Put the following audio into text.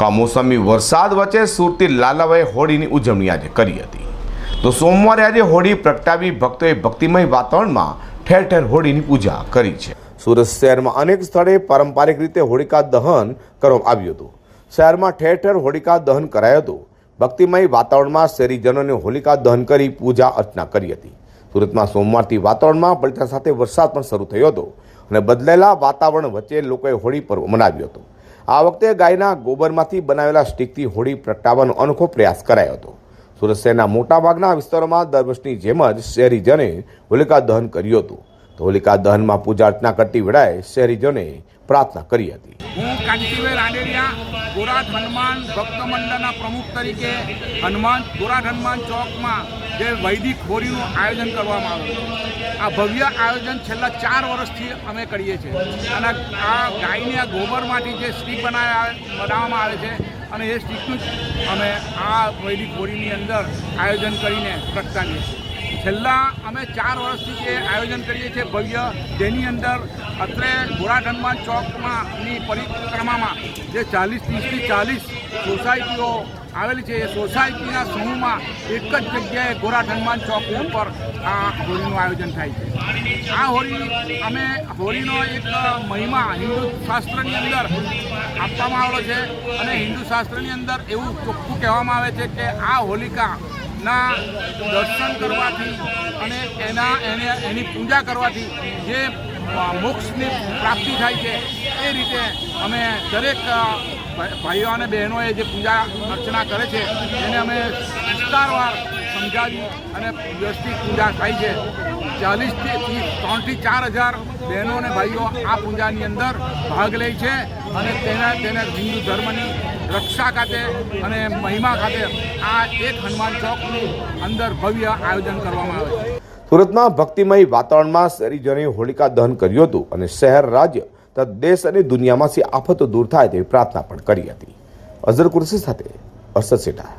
કમોસમી વરસાદ વચ્ચે સુરતી લાલાભાઈ હોળીની ઉજવણી આજે કરી હતી. તો સોમવારે આજે હોળી પ્રગટાવી ભક્તોએ ભક્તિમય વાતાવરણમાં ઠેર ઠેર હોળીની પૂજા કરી છે. સુરત શહેરમાં અનેક સ્થળે પારંપરિક રીતે હોળિકા દહન કરવામાં આવ્યું હતું. શહેરમાં ઠેર ઠેર હોળિકા દહન કરાયું હતું. ભક્તિમય વાતાવરણમાં શહેરીજનોને હોલિકા દહન કરી પૂજા અર્ચના કરી હતી. સુરતમાં સોમવારથી વાતાવરણમાં પલટા સાથે વરસાદ પણ શરૂ થયો હતો અને બદલાયેલા વાતાવરણ વચ્ચે લોકોએ હોળી પર્વ મનાવ્યો હતો. આ વખતે ગાયના ગોબરમાંથી બનાવેલા સ્ટીકથી હોળી પ્રગટાવવાનો અનોખો પ્રયાસ કરાયો હતો. સુરત શહેરના મોટાભાગના વિસ્તારોમાં દર વર્ષની જેમ જ શહેરીજને હોલિકા દહન કર્યું હતું. હોલિકા દહનમાં પૂજા અર્ચના કરતી વેળાએ શહેરીજોને પ્રાર્થના કરી હતી. હું કાંતિભાઈ રાંડેરિયા ગોરાટ હનુમાન ભક્ત મંડળના પ્રમુખ તરીકે હનુમાન ગોરાટ હનુમાન ચોકમાં જે વૈદિક હોળીનું આયોજન કરવામાં આવ્યું આ ભવ્ય આયોજન છેલ્લા ચાર વર્ષથી અમે કરીએ છીએ. અને આ ગાયને આ ગોબરમાંથી જે સ્ટીક બનાવ્યા બનાવવામાં આવે છે, અને એ સ્ટીકનું જ અમે આ વૈદિક હોળીની અંદર આયોજન કરીને પ્રગટાવીએ છીએ. છેલ્લા અમે ચાર વર્ષથી જે આયોજન કરીએ છીએ ભવ્ય તેની અંદર અત્રે ગોરાટ હનુમાન ચોકમાંની પરિક્રમામાં જે ચાલીસ, ત્રીસથી ચાલીસ સોસાયટીઓ આવેલી છે, એ સોસાયટીના સમૂહમાં એક જ જગ્યાએ ગોરાટ હનુમાન ચોક ઉપર આ હોળીનું આયોજન થાય છે. આ હોળી અમે, હોળીનો એક મહિમા હિન્દુ શાસ્ત્રની અંદર આપવામાં આવેલો છે અને હિન્દુ શાસ્ત્રની અંદર એવું ચોખ્ખું કહેવામાં આવે છે કે આ હોલિકા ના દર્શન કરવાથી અને એના, એને, એની પૂજા કરવાથી જે મોક્ષની પ્રાપ્તિ થાય છે, એ રીતે અમે દરેક ભાઈઓ અને બહેનોએ જે પૂજા અર્ચના કરે છે, એને અમે વિસ્તારવાર સમજાવી અને વ્યવસ્થિત પૂજા થાય છે. ચાલીસથી ત્રણથી ચાર હજાર બહેનો અને ભાઈઓ આ પૂજાની અંદર ભાગ લે છે અને તેના તેના હિન્દુ ધર્મની રક્ષા ખાતે અને મહિમા ખાતે આ એક હનુમાન ચોકની અંદર ભવ્ય આયોજન કરવામાં આવે છે. સુરતમાં ભક્તિમય વાતાવરણમાં શહેરીજનોએ હોલિકા દહન કર્યું હતું અને શહેર રાજ્ય તથા દેશ અને દુનિયામાંથી આફતો દૂર થાય તેવી પ્રાર્થના પણ કરી હતી. અઝર કુરશી સાથે અરસદ સેઠા